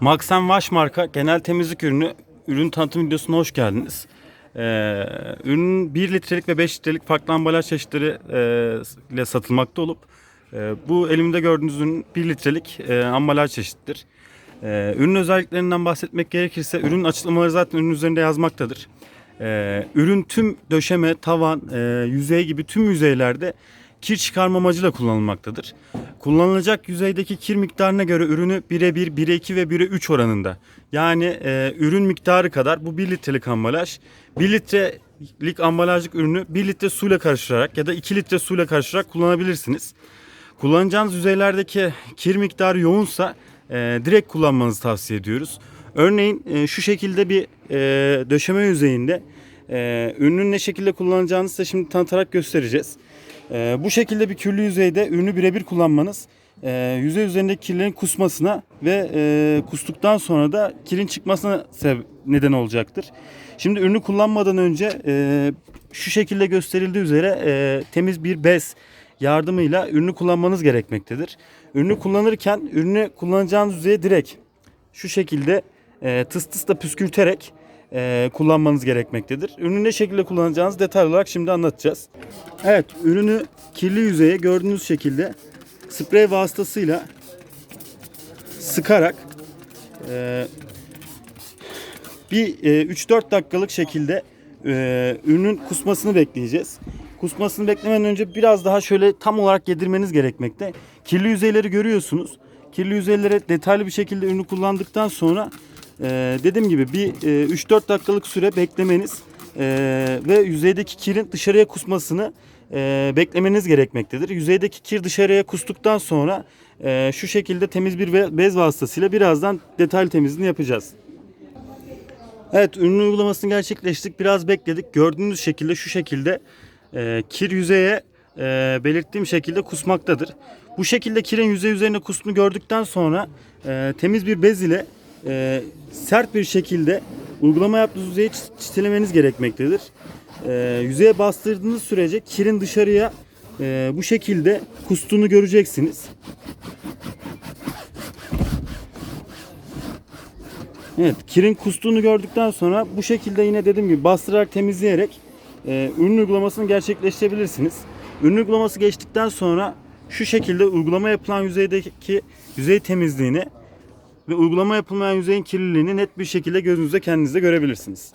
Maxen Wash marka genel temizlik ürünü ürün tanıtım videosuna hoş geldiniz. Ee, ürünün 1 litrelik ve 5 litrelik farklı ambalaj çeşitleri e, ile satılmakta olup e, bu elimde gördüğünüz ürün 1 litrelik e, ambalaj çeşittir. E, ürün özelliklerinden bahsetmek gerekirse ürün açıklamaları zaten ürün üzerinde yazmaktadır. E, ürün tüm döşeme, tavan, e, yüzey gibi tüm yüzeylerde kir çıkarma amacıyla kullanılmaktadır. Kullanılacak yüzeydeki kir miktarına göre ürünü 1'e 1, 1'e 2 ve 1'e 3 oranında. Yani e, ürün miktarı kadar bu 1 litrelik ambalaj 1 litrelik ambalajlık ürünü 1 litre suyla karıştırarak ya da 2 litre suyla karıştırarak kullanabilirsiniz. Kullanacağınız yüzeylerdeki kir miktarı yoğunsa e, direkt kullanmanızı tavsiye ediyoruz. Örneğin e, şu şekilde bir e, döşeme yüzeyinde e, ürünün ne şekilde kullanacağını size şimdi tanıtarak göstereceğiz. E, bu şekilde bir küllü yüzeyde ürünü birebir kullanmanız e, yüzey üzerindeki kirlerin kusmasına ve e, kustuktan sonra da kirin çıkmasına neden olacaktır. Şimdi ürünü kullanmadan önce e, şu şekilde gösterildiği üzere e, temiz bir bez yardımıyla ürünü kullanmanız gerekmektedir. Ürünü kullanırken ürünü kullanacağınız yüzeye direkt şu şekilde e, tıs tısla püskürterek e, kullanmanız gerekmektedir. Ürünü ne şekilde kullanacağınızı detaylı olarak şimdi anlatacağız. Evet ürünü kirli yüzeye gördüğünüz şekilde sprey vasıtasıyla sıkarak e, bir e, 3-4 dakikalık şekilde e, ürünün kusmasını bekleyeceğiz. Kusmasını beklemeden önce biraz daha şöyle tam olarak yedirmeniz gerekmekte. Kirli yüzeyleri görüyorsunuz. Kirli yüzeylere detaylı bir şekilde ürünü kullandıktan sonra e, dediğim gibi bir e, 3-4 dakikalık süre beklemeniz e, ve yüzeydeki kirin dışarıya kusmasını e, beklemeniz gerekmektedir. Yüzeydeki kir dışarıya kustuktan sonra e, şu şekilde temiz bir be- bez vasıtasıyla birazdan detaylı temizliğini yapacağız. Evet ürün uygulamasını gerçekleştirdik. Biraz bekledik. Gördüğünüz şekilde şu şekilde e, kir yüzeye e, belirttiğim şekilde kusmaktadır. Bu şekilde kirin yüzey üzerine kustuğunu gördükten sonra e, temiz bir bez ile e, sert bir şekilde uygulama yaptığınız yüzeyi çi- çitilemeniz gerekmektedir. E, yüzeye bastırdığınız sürece kirin dışarıya e, bu şekilde kustuğunu göreceksiniz. Evet, kirin kustuğunu gördükten sonra bu şekilde yine dediğim gibi bastırarak temizleyerek e, ürün uygulamasını gerçekleştirebilirsiniz. Ürün uygulaması geçtikten sonra şu şekilde uygulama yapılan yüzeydeki yüzey temizliğini ve uygulama yapılmayan yüzeyin kirliliğini net bir şekilde gözünüzde kendinizde görebilirsiniz.